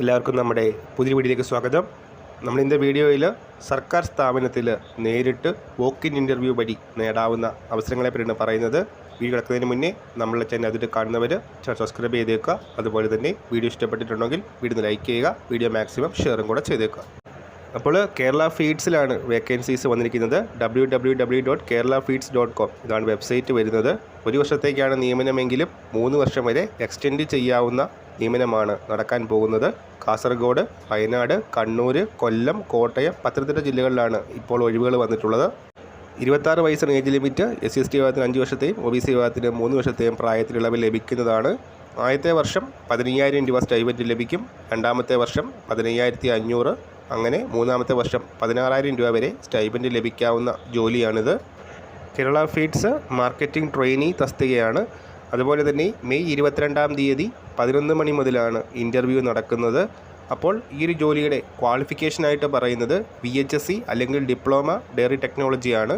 എല്ലാവർക്കും നമ്മുടെ പുതിയ വീഡിയോയിലേക്ക് സ്വാഗതം. നമ്മൾ ഇന്നത്തെ വീഡിയോയിൽ സർക്കാർ സ്ഥാപനത്തിൽ നേരിട്ട് വോക്ക് ഇൻ ഇന്റർവ്യൂ വഴി നേടാവുന്ന അവസരങ്ങളെപ്പറ്റിയാണ് പറയുന്നത്. വീഡിയോ കിടക്കുന്നതിന് മുന്നേ നമ്മളെ ചാനൽ അതിൽ കാണുന്നവർ ചാനൽ സബ്സ്ക്രൈബ് ചെയ്തേക്കുക. അതുപോലെ തന്നെ വീഡിയോ ഇഷ്ടപ്പെട്ടിട്ടുണ്ടെങ്കിൽ വീഡിയോ ലൈക്ക് ചെയ്യുക. വീഡിയോ മാക്സിമം ഷെയറും കൂടെ ചെയ്തേക്കുക. അപ്പോൾ കേരള ഫീഡ്സിലാണ് വേക്കൻസീസ് വന്നിരിക്കുന്നത്. W W W dot Kerala feeds dot com ഇതാണ് വെബ്സൈറ്റ് വരുന്നത്. ഒരു വർഷത്തേക്കാണ് നിയമനമെങ്കിലും മൂന്ന് വർഷം വരെ എക്സ്റ്റെൻഡ് ചെയ്യാവുന്ന നിയമനമാണ് നടക്കാൻ പോകുന്നത്. കാസർഗോഡ് വയനാട് കണ്ണൂർ കൊല്ലം കോട്ടയം പത്തനംതിട്ട ജില്ലകളിലാണ് ഇപ്പോൾ ഒഴിവുകൾ വന്നിട്ടുള്ളത്. ഇരുപത്താറ് വയസ്സാണ് age limit S C S T വിഭാഗത്തിന് അഞ്ച് വർഷത്തെയും ഒ ബി സി വിഭാഗത്തിന് മൂന്ന് വർഷത്തെയും പ്രായത്തിൽ ഇളവ് ലഭിക്കുന്നതാണ്. ആദ്യത്തെ വർഷം പതിനയ്യായിരം രൂപ സ്റ്റൈവറ്റ് ലഭിക്കും. രണ്ടാമത്തെ വർഷം പതിനയ്യായിരത്തി അഞ്ഞൂറ്. അങ്ങനെ മൂന്നാമത്തെ വർഷം പതിനാറായിരം രൂപ വരെ സ്റ്റൈബന്റ് ലഭിക്കാവുന്ന ജോലിയാണിത്. കേരള ഫീഡ്സ് മാർക്കറ്റിംഗ് ട്രെയിനി തസ്തികയാണ്. അതുപോലെ തന്നെ മെയ് ഇരുപത്തിരണ്ടാം തീയതി പതിനൊന്ന് മണി മുതലാണ് ഇന്റർവ്യൂ നടക്കുന്നത്. അപ്പോൾ ഈ ഒരു ജോലിയുടെ ക്വാളിഫിക്കേഷനായിട്ട് പറയുന്നത് വി എച്ച് എസ് സി അല്ലെങ്കിൽ ഡിപ്ലോമ ഡയറി ടെക്നോളജിയാണ്